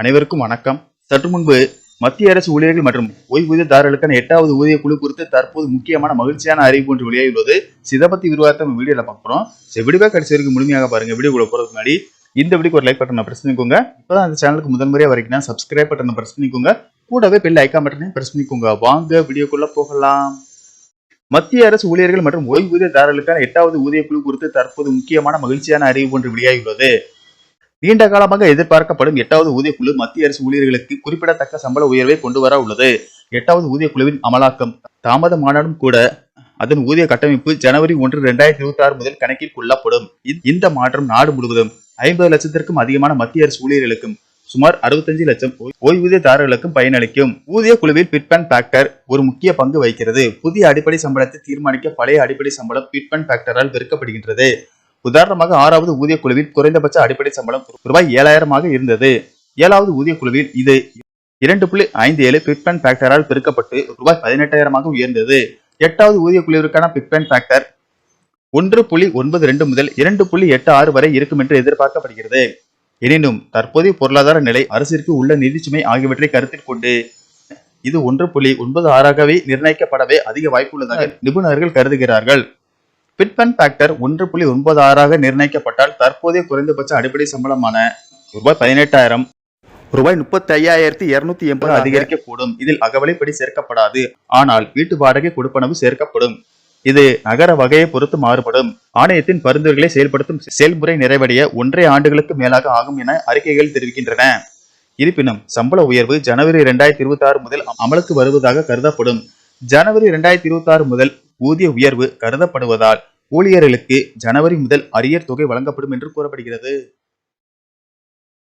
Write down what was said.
அனைவருக்கும் வணக்கம். சற்று முன்பு மத்திய அரசு ஊழியர்கள் மற்றும் ஓய்வூதியதாரர்களுக்கான எட்டாவது ஊதிய குழு குறித்து தற்போது முக்கியமான மகிழ்ச்சியான அறிவிப்பு ஒன்று வெளியாகியுள்ளது. சிதை பத்தி விரிவாகத்தை நம்ம வீடியோல பார்க்குறோம் சரி வீடியோ கடைசி வரைக்கும் முழுமையாக பாருங்க. வீடியோக்குள்ள போறதுக்கு முன்னாடி இந்த வீடியோக்கு ஒரு லைக் பட்டனை பிரஸ் பண்ணிக்கோங்க. இப்பதான் அந்த சேனலுக்கு முதன்முறையாக வரைக்கும் சப்ஸ்கிரைப் பட்டனை பிரஸ் பண்ணிக்கோங்க. கூடவே பெல் ஐக்கான் பட்டனையும் பிரஸ் பண்ணிக்கோங்க. வாங்க வீடியோக்குள்ள போகலாம். மத்திய அரசு ஊழியர்கள் மற்றும் ஓய்வூதியதாரர்களுக்கான எட்டாவது ஊதிய குழு குறித்து தற்போது முக்கியமான மகிழ்ச்சியான அறிவிப்பு ஒன்று வெளியாகியுள்ளது. நீண்ட காலமாக எதிர்பார்க்கப்படும் எட்டாவது ஊதியக்குழு மத்திய அரசு ஊழியர்களுக்கு குறிப்பிடத்தக்க சம்பள உயர்வை கொண்டு வர உள்ளது. எட்டாவது ஊதியக்குழுவின் அமலாக்கம் தாமதமானாலும் கூட அதன் ஊதிய கட்டமைப்பு ஜனவரி ஒன்று இரண்டாயிரத்தி இருபத்தி ஆறு முதல் கணக்கில் கொள்ளப்படும். இந்த மாற்றம் நாடு முழுவதும் ஐம்பது லட்சத்திற்கும் அதிகமான மத்திய அரசு ஊழியர்களுக்கும் சுமார் அறுபத்தஞ்சு லட்சம் ஓய்வூதியதாரர்களுக்கும் பயனளிக்கும். ஊதிய குழுவில் பிட்பேன் ஃபேக்டர் ஒரு முக்கிய பங்கு வகிக்கிறது. புதிய அடிப்படை சம்பளத்தை தீர்மானிக்க பழைய அடிப்படை சம்பளம் பிட்பேன் ஃபேக்டரால் விற்கப்படுகின்றது உதாரணமாக ஆறாவது ஊதிய குழுவில் குறைந்தபட்ச அடிப்படை சம்பளம் ரூபாய் ஏழாயிரமாக இருந்தது. ஏழாவது ஊதிய குழுவில் இது இரண்டு புள்ளி ஐந்து ஏழு பிட்பேன் ஃபேக்டரால் பெருக்கப்பட்டு ரூபாய் பதினெட்டாயிரமாக உயர்ந்தது. எட்டாவது ஊதிய குழுவிற்கான பிட்பேன் ஃபேக்டர் ஒன்று புள்ளி ஒன்பது ரெண்டு முதல் இரண்டு புள்ளி எட்டு ஆறு வரை இருக்கும் என்று எதிர்பார்க்கப்படுகிறது. எனினும் தற்போதைய பொருளாதார நிலை அரசிற்கு உள்ள நிதிச்சுமை ஆகியவற்றை கருத்தில் கொண்டு இது ஒன்று புள்ளி ஒன்பது ஆறாகவே நிர்ணயிக்கப்படவே அதிக வாய்ப்புள்ளதாக நிபுணர்கள் கருதுகிறார்கள். பிட்பன் ஃபேக்டர் ஒன்று புள்ளி ஒன்பது ஆறாக நிர்ணயிக்கப்பட்டால் தற்போதைய குறைந்தபட்ச அடிப்படை சம்பளமான ரூபாய் பதினெட்டாயிரம் ரூபாய் முப்பத்தி ஐயாயிரத்தி இருநூத்தி எண்பது அதிகரிக்கக்கூடும். இதில் அகவலைப்படி சேர்க்கப்படாது. ஆனால் வீட்டு வாடகை கொடுப்பனவு சேர்க்கப்படும். இது நகர வகையை பொறுத்து மாறுபடும். ஆணையத்தின் பரிந்துரைகளை செயல்படுத்தும் செயல்முறை நிறைவடைய ஒன்றரை ஆண்டுகளுக்கு மேலாக ஆகும் என அறிக்கைகள் தெரிவிக்கின்றன. இருப்பினும் சம்பள உயர்வு ஜனவரி இரண்டாயிரத்தி இருபத்தி ஆறு முதல் அமலுக்கு வருவதாக கருதப்படும். ஜனவரி இரண்டாயிரத்தி இருபத்தி ஆறு முதல் ஊதிய உயர்வு கருதப்படுவதால் ஊழியர்களுக்கு ஜனவரி முதல் அரியர் தொகை வழங்கப்படும் என்று கூறப்படுகிறது.